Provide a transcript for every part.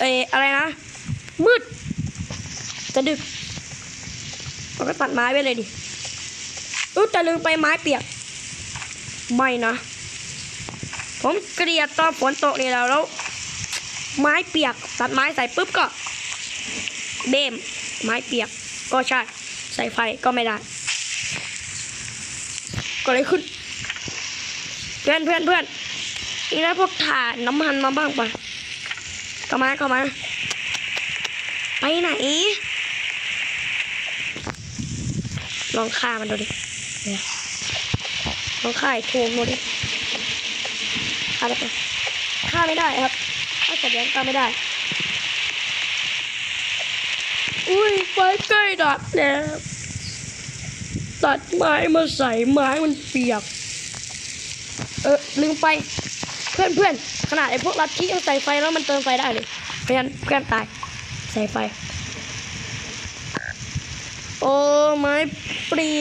เอออะไรนะ มืด จะดึกเราก็ตัดไม้ไปเลยดิอุ๊ยแต่ลืมไปไม้เปียก ไม่นะ ผมเกลียดตอนฝนตกนี่แล้วแล้ว ไม้เปียก ตัดไม้ใส่ปุ๊บก็ เบม ไม้เปียก ก็ใช่ ใส่ไฟก็ไม่ได้ ก็เลยขึ้น เพื่อนเพื่อนเพื่อนนี่นะพวกถ่านน้ำมันมาบ้างปะ เข้ามาเข้ามา ไปไหน ลองฆ่ามันดูดิลองฆ่าไอ้โทมดูดิฆ่าได้ปะฆ่าไม่ได้ครับถ้าสัตว์เลี้ยงฆ่าไม่ได้ อุ้ยไฟใกล้ดับแล้วตัดไม้มาใส่ไม้มันเปียก เออลืมไป เพื่อนเพื่อน ขนาดไอ้พวกลัทธิยังใส่ไฟแล้วมันเติมไฟได้เลยเพราะฉะนั้นเพื่อนตาย ใส่ไฟ โอ้ไม้เปรี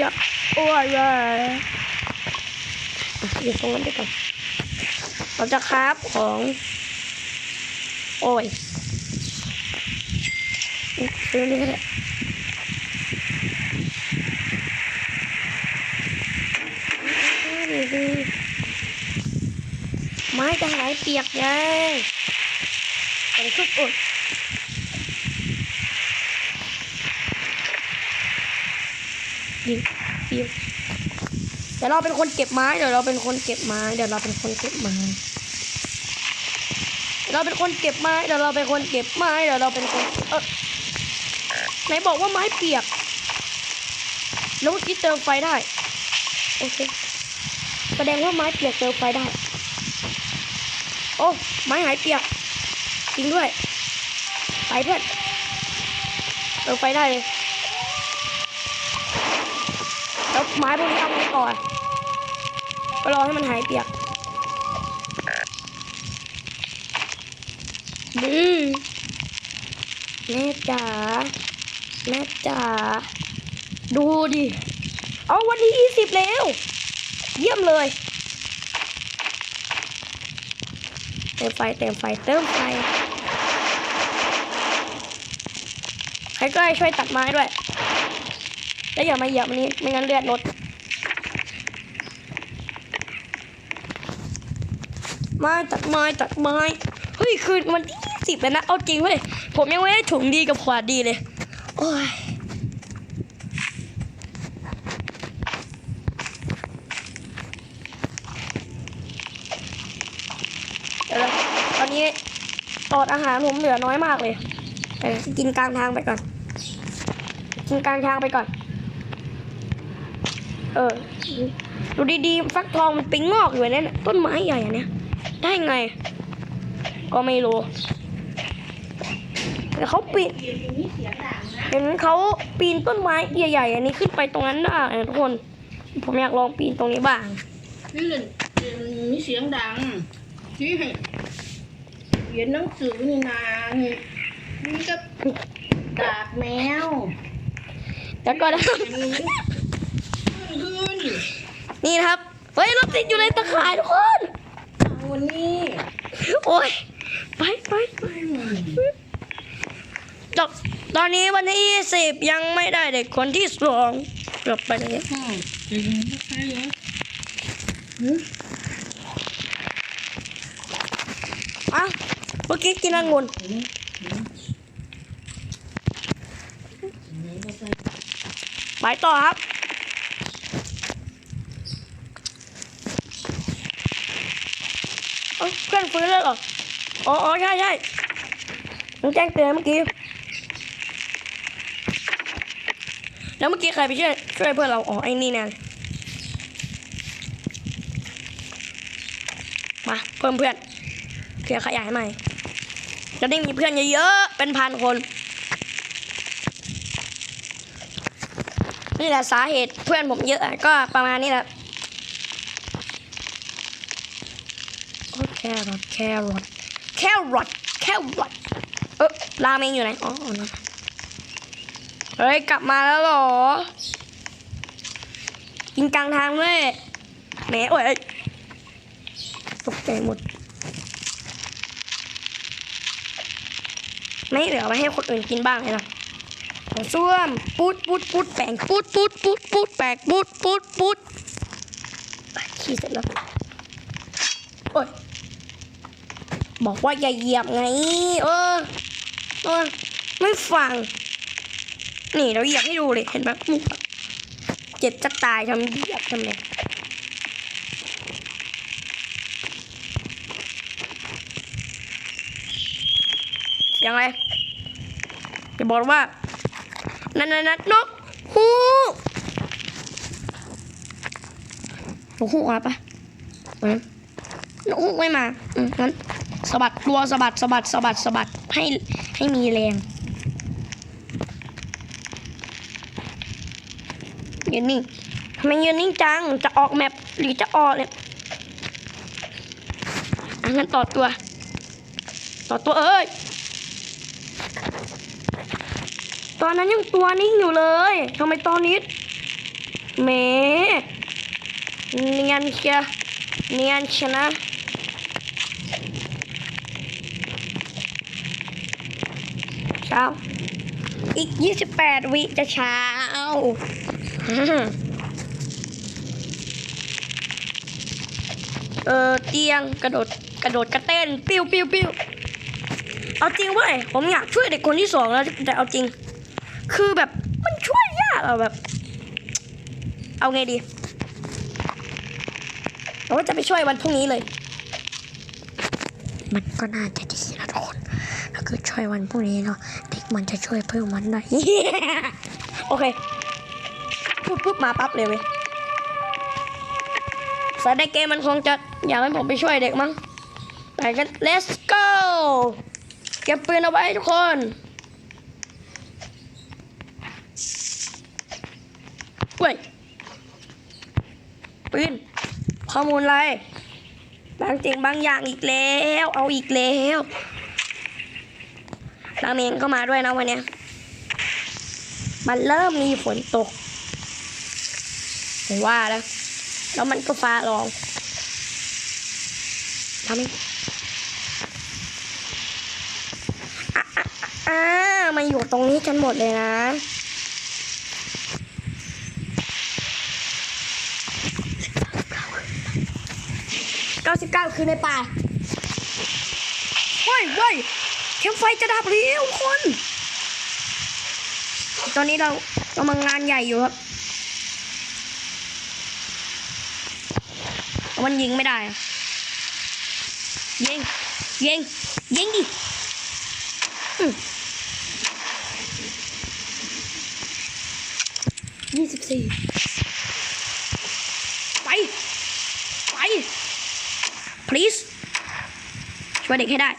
ยกโอ้ยยอยู่ตรงนั้นไปก่อนเราจะคราฟของ โอ้ยซื้อนี่ก็ได้ ไม้จะหายเปียกยังแต่ชุบอุดยิงยิงเดี๋ยวเราเป็นคนเก็บไม้เดี๋ยวเราเป็นคนเก็บไม้เดี๋ยวเราเป็นคนเก็บไม้เราเป็นคนเก็บไม้เดี๋ยวเราเป็นคนเก็บไม้เดี๋ยวเราเป็นคนเออไหนบอกว่าไม้เปียก แล้วเมื่อกี้เติมไฟได้ โอเค แสดงว่าไม้เปียกเติมไฟได้ โอ้ไม้หายเปียกจริงด้วย ไปเพื่อนเติมไฟได้เลยแล้วไม้พวกนี้เอาไปก่อนก็รอให้มันหายเปียกดื้อแม่จ๋าแม่จ๋าดูดิ เอาวันที่ยี่สิบแล้ว เยี่ยมเลย เติมไฟเติมไฟเติมไฟใครก็ได้ช่วยตัดไม้ด้วย แล้วอย่ามาเหยียบมันนี้ไม่งั้นเลือดลดไม้ตัดไม้ตัดไม้เฮ้ยคืนวันที่สิบแล้วนะเอาจริงเว้ยผมยังไม่ได้ถุงดีกับขวาดดีเลยโอ้ย เดี๋ยวนะตอนนี้ต อดอาหารผมเหลือน้อยมากเลยเดี๋ยวกินกลางทางไปก่อน กินกลางทางไปก่อน เออ ดูดีๆ ฟักทองมันปิ้งงอกอยู่เนี่ยต้นไม้ใหญ่เนี้ยได้ไง ก็ไม่รู้แต่เขาปีนเห็นเขาปีนต้นไม้ใหญ่ๆอันนี้ขึ้นไปตรงนั้นได้ทุกคน ผมอยากลองปีนตรงนี้บ้างนี่เลยมีเสียงดังที่ให้ ขียนหนังสือนี่นานี่นี่ก็ดาบแมวแล้วก็นะครับขึ้นนี่นะครับเฮ้ยรถติดอยู่ในตะข่ายทุกคนวันนี้โอ้ยไปไปไปจบตอนนี้วันที่ยี่สิบยังไม่ได้เด็กคนที่สองกลับไปเลยอืมเดี๋ยวยังไม่ใช่เหรอหืออะ เมื่อกี้กินองุ่นไปต่อครับเอ้าเพื่อนฟื้นแล้วเหรออ๋ออ๋อใช่ใช่มันแจ้งเตือนเมื่อกี้ แล้วเมื่อกี้ใครไปช่วยช่วยเพื่อนเรา อ๋อ ไอ้นี่แน่มา เพิ่มเพื่อนเคลียร์ขยายใหม่ จะได้มีเพื่อนเยอะๆ เป็นพันคน นี่แหละสาเหตุเพื่อนผมเยอะก็ประมาณนี้แหละโอ้แครอทแครอทแครอทแครอทเออราเมงอยู่ไหนอ๋อเฮ้ย กลับมาแล้วหรอ กินกลางทางด้วยแหมโอ้ยตกใจหมด ไม่เหลือไว้ให้คนอื่นกินบ้างเลยนะของส้วมปุ๊ดปุ๊ดปุ๊ดแปงปุ๊ดปุ๊ดปุ๊ดปุ๊ดแปงปุ๊ดปุ๊ดปุ๊ดขี้เสร็จแล้วโอ้ยบอกว่าอย่าเหยียบไง เออเออไม่ฟัง นี่เราเหยียบให้ดูเลยเห็นไหมเจ็บจะตายทำเหยียบทำไมยั งไงจะบอกว่านั่นนั่นนั่นนกฮูกนกฮูกมาปะนะนกฮูกไม่มาอืมงั้นสะบัดตัวสะบัดสะบัดสะบัดสะบัดให้ให้มีแรงยืนนิ่งทำไมยืนนิ่งจัง จะออกแมปหรือจะออกเนี่ยอะงั้นต่อตัว ต่อตัวเอ้ย ตอนนั้นยังตัวนิ่งอยู่เลยทำไมตอนนี้แหมเนียนเชียเนียนชนะเช้าอีก 28 วิจะเช้าเออเตียงกระโดดกระโดดกระเต้นปิ้วปิ้วปิ้วเอาจริงเว้ยผมอยากช่วยเด็กคนที่สองแล้วแต่เอาจริง คือแบบมันช่วยยากอะแบบ เอาไงดีเราว่าจะไปช่วยวันพรุ่งนี้เลย มันก็น่าจะดีนะทุกคนถ้าเกิดช่วยวันพรุ่งนี้เนาะเด็กมันจะช่วยเพิ่มวันได้ โอเคพูดปุ๊บมาปั๊บเลยเว้ยสายในเกมมันคงจะอยากให้ผมไปช่วยเด็กมั้งไปกัน let's go เก็บปืนเอาไว้ทุกคน เว้ยปืนข้อมูลอะไร บางจริงบางอย่างอีกแล้ว เอาอีกแล้วราเมงก็มาด้วยนะวันนี้มันเริ่มมีฝนตกผมว่าแล้ว แล้วมันก็ฟ้าร้องทำไมอะอะอะมาอยู่ตรงนี้กันหมดเลยนะ เก้าสิบเก้าคือในป่าเฮ้ยเฮ้ยเข็มไฟจะดับแล้วคน ตอนนี้เรากำลังงานใหญ่อยู่ครับมันยิงไม่ได้ ยิง ยิง ยิงดิยี่สิบสี่ไป ไป please ช่วยเด็กให้ได้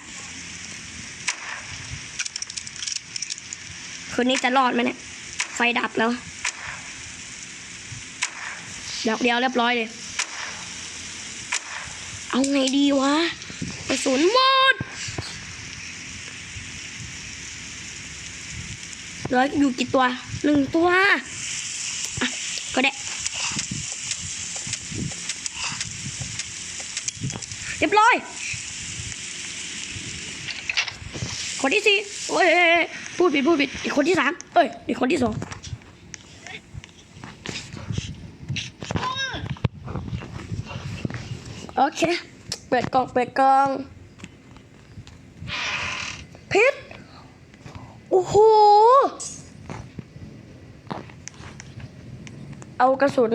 คืนนี้จะรอดไหมเนี่ย ไฟดับแล้วดับเดียวเรียบร้อยเลย เอาไงดีวะกระสุนหมดเหลืออยู่กี่ตัวหนึ่งตัว อะ ก็ได้ เรียบร้อย คนที่สี่โอ้ยเอ้ยพูดผิดพูดผิดอีกคนที่สามเอ้ยอีกคนที่สองโอเค เปิดกล่องเปิดกล่องเพชรโอ้โห เอากระสุน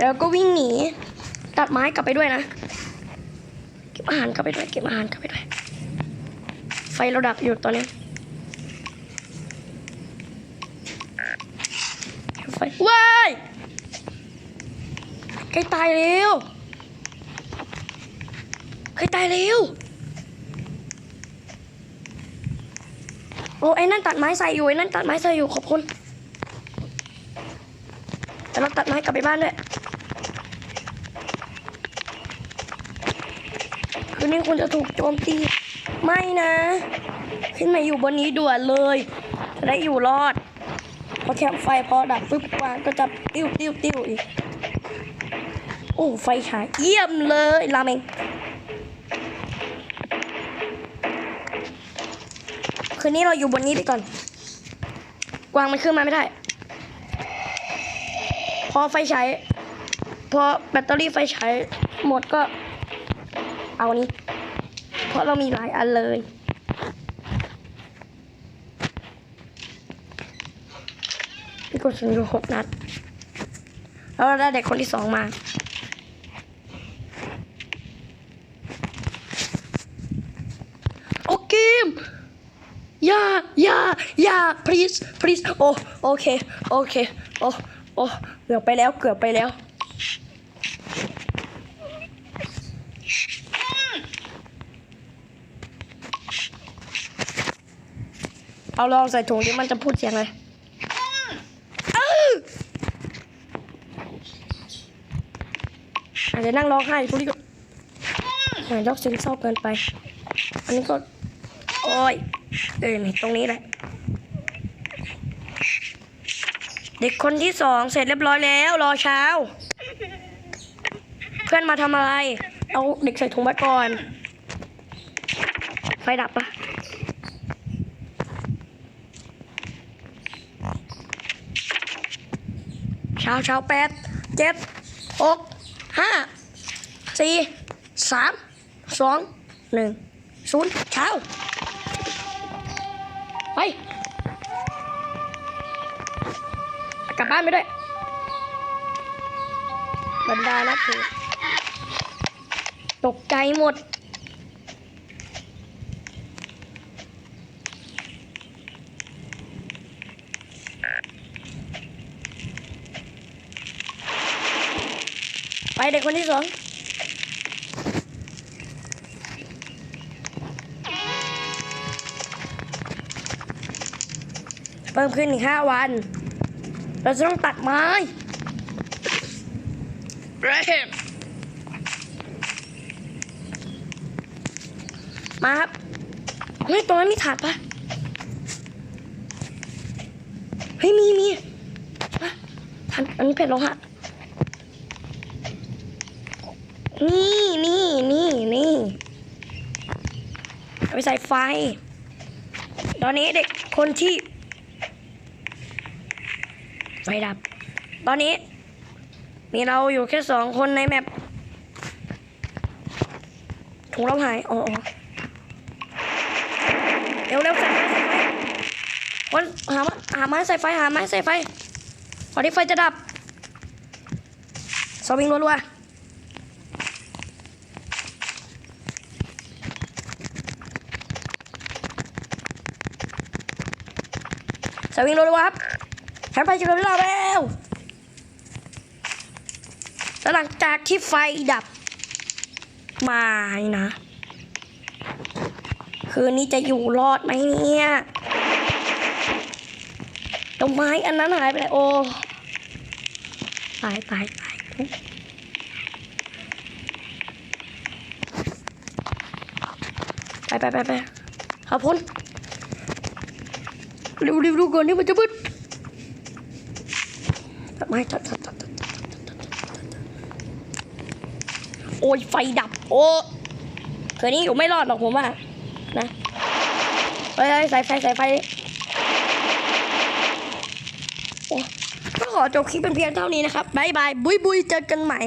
แล้วก็วิ่งหนี ตัดไม้กลับไปด้วยนะ เก็บอาหารกลับไปด้วย เก็บอาหารกลับไปด้วย ไฟเราดับอยู่ตอนนี้ไฟว้ายใกล้ตายเร็วใกล้ตายเร็วโอ้ไอ้นั่นตัดไม้ใส่อยู่ไอ้นั่นตัดไม้ใส่อยู่ขอบคุณแต่เราตัดไม้กลับไปบ้านด้วยคืนนี้คุณจะถูกโจมตี ไม่นะ ขึ้นมาอยู่บนนี้ด่วนเลยจะได้อยู่รอดพอแคมไฟพอดับปุ๊บวางก็จะติ้วติ้วติ้วอีกโอ้ไฟฉายเยี่ยมเลยราเมงคืนนี้เราอยู่บนนี้ไปก่อน กวางมันขึ้นมาไม่ได้ พอไฟฉายพอแบตเตอรี่ไฟฉายหมดก็เอานี้ ราะเรามีหลายอันเลยพี่กดสุนอยู่หกนัด แล้วเราได้เด็กคนที่สองมา โอเคอย่าอย่าอย่า please please โอ้โอเค โอเค โอ้โอ้เกือบไปแล้ว เกือบไปแล้ว เอาลองใส่ถุงดิมันจะพูดเสียงอะไรอาจจะนั่งร้องไห้พวกนี้ก็หายยอกซึมเศร้าเกินไป อันนี้ก็ โอ้ยเออนตรงนี้แหละ เด็กคนที่สองเสร็จเรียบร้อยแล้ว รอเช้า เพื่อนมาทำอะไร เอาเด็กใส่ถุงไว้ก่อน ไฟดับปะ ช้าเช้าแปดเจ็ดหกห้าสี่สามสองหนึ่งศูนย์เช้า ไป กลับบ้านไปด้วยบรรดานักเตะตกใจหมด เด็กคนที่สองเพิ่มขึ้นอีกห้าวัน เราจะต้องตัดไม้มาครับเฮ้ยตรงนั้นมีถาดปะเฮ้ยมีมีมาทันอันนี้เผ็ดแล้วฮะ นี่นี่นี่นี่เอาไปใส่ไฟ ตอนนี้เด็กคนที่ ไฟดับ ตอนนี้ มีเราอยู่แค่สองคนในแมปถุงเราหายอ๋ออ๋อเร็วเร็วใส่ไฟใส่ไฟคนหามาหาไม้ใส่ไฟหาไม้ใส่ไฟก่อนที่ไฟจะดับสวิงรัวๆ สวิงรัวๆครับแค่ไฟจะดับแล้วแล้วหลังจากที่ไฟดับมานี่นะ คืนนี้จะอยู่รอดไหมเนี่ยตรงไม้อันนั้นหายไปเลยโอ้ตายตายตายไปไปไปไปขอบคุณ เร็วเร็วดูก่อนนี่มันจะมืดไม่ตัดตัดตัดตัดโอ้ยไฟดับ โอ้คืนนี้อยู่ไม่รอดหรอกผมว่า นะเฮ้ยเฮ้ยสายไฟสายไฟโอ้ก็ขอจบคลิปเป็นเพียงเท่านี้นะครับบายบาย บุยบุยเจอกันใหม่